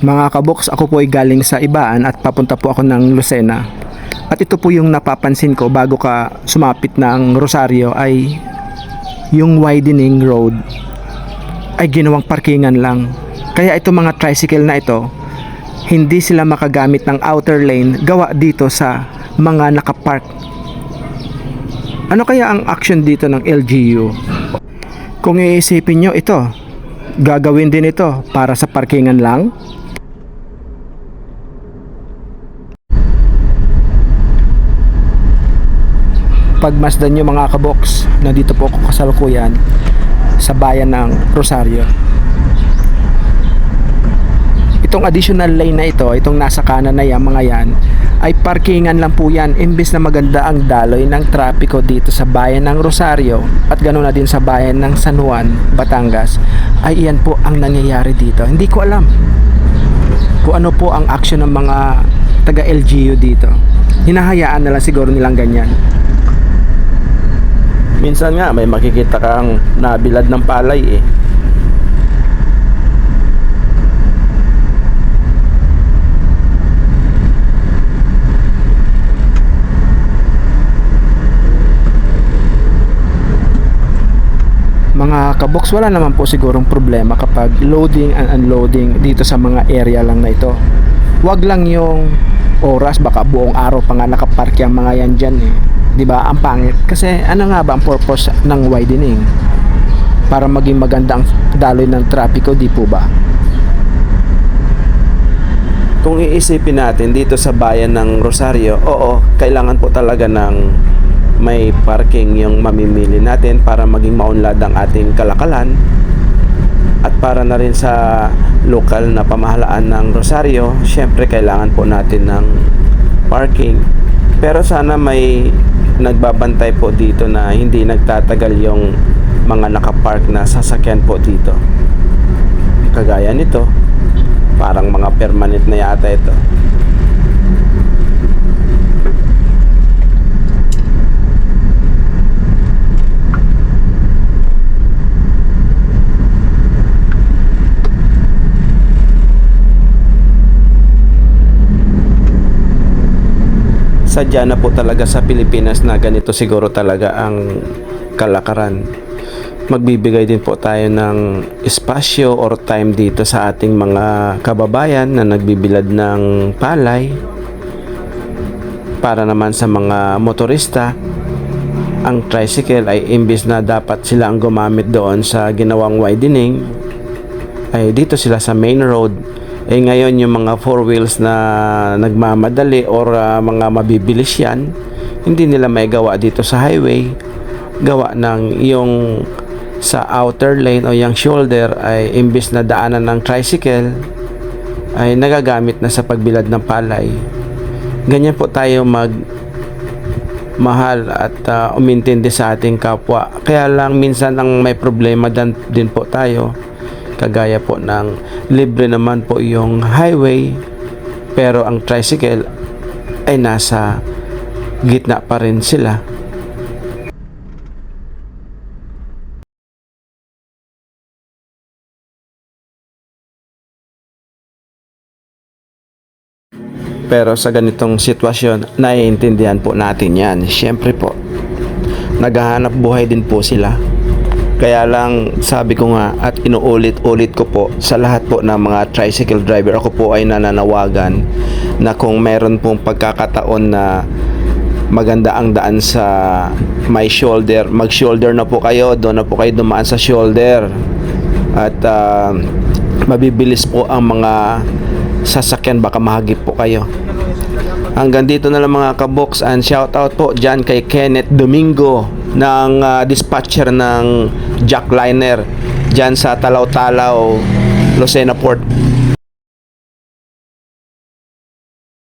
Mga kaboks, ako po ay galing sa Ibaan at papunta po ako ng Lucena. At ito po yung napapansin ko bago ka sumapit ng Rosario ay yung widening road ay ginawang parkingan lang. Kaya itong mga tricycle na ito, hindi sila makagamit ng outer lane gawa dito sa mga nakapark. Ano kaya ang action dito ng LGU? Kung iisipin nyo ito, gagawin din ito para sa parkingan lang? Pagmasdan nyo mga kaboks, nandito po ako kasalukuyan sa bayan ng Rosario. Itong additional lane na ito, itong nasa kanan na yan, mga yan, ay parkingan lang po yan. Imbes na maganda ang daloy ng trapiko dito sa bayan ng Rosario at ganoon na din sa bayan ng San Juan, Batangas ay iyan po ang nangyayari dito. Hindi ko alam kung ano po ang action ng mga taga LGU dito. Hinahayaan na lang siguro nilang ganyan Minsan nga may makikita kang nabilad ng palay eh. mga kabox wala naman po sigurong problema kapag loading and unloading dito sa mga area lang na ito wag lang yung oras baka buong araw pa nga nakapark yung mga yan dyan eh di ba ang pangit. Kasi ano nga ba ang purpose ng widening? Para maging magandang daloy ng trapiko di po ba? Kung iisipin natin dito sa bayan ng Rosario, oo, kailangan po talaga ng may parking yung mamimili natin para maging maunlad ang ating kalakalan. At para na rin sa lokal na pamahalaan ng Rosario, syempre kailangan po natin ng parking. Pero sana may nagbabantay po dito na hindi nagtatagal yung mga nakapark na sasakyan po dito. Kagaya nito, parang mga permanent na yata ito. Sadya na po talaga sa Pilipinas na ganito siguro talaga ang kalakaran. Magbibigay din po tayo ng espasyo or time dito sa ating mga kababayan na nagbibilad ng palay para naman sa mga motorista ang tricycle ay imbis na dapat sila ang gumamit doon sa ginawang widening ay dito sila sa main road eh ngayon yung mga four wheels na nagmamadali or ah, mga mabibilis yan, hindi nila may gawa dito sa highway. Gawa ng yung sa outer lane o yung shoulder ay imbis na daanan ng tricycle ay nagagamit na sa pagbilad ng palay. Ganyan po tayo mag mahal at ah, umintindi sa ating kapwa. Kaya lang minsan ang may problema dan, din po tayo kagaya po ng libre naman po yung highway pero ang tricycle ay nasa gitna pa rin sila. Pero sa ganitong sitwasyon naiintindihan po natin yan. Syempre po naghahanap buhay din po sila kaya lang sabi ko nga at inuulit-ulit ko po sa lahat po ng mga tricycle driver ako po ay nananawagan na kung meron pong pagkakataon na maganda ang daan sa may shoulder, mag-shoulder na po kayo, doon na po kayo dumaan sa shoulder. At ah, mabibilis po ang mga sasakyan baka mahagip po kayo. Hanggang dito na lang mga kabox and shout out po dyan kay Kenneth Domingo ng ah, dispatcher ng Jackliner dyan sa Talaw-Talaw, Lucena Port.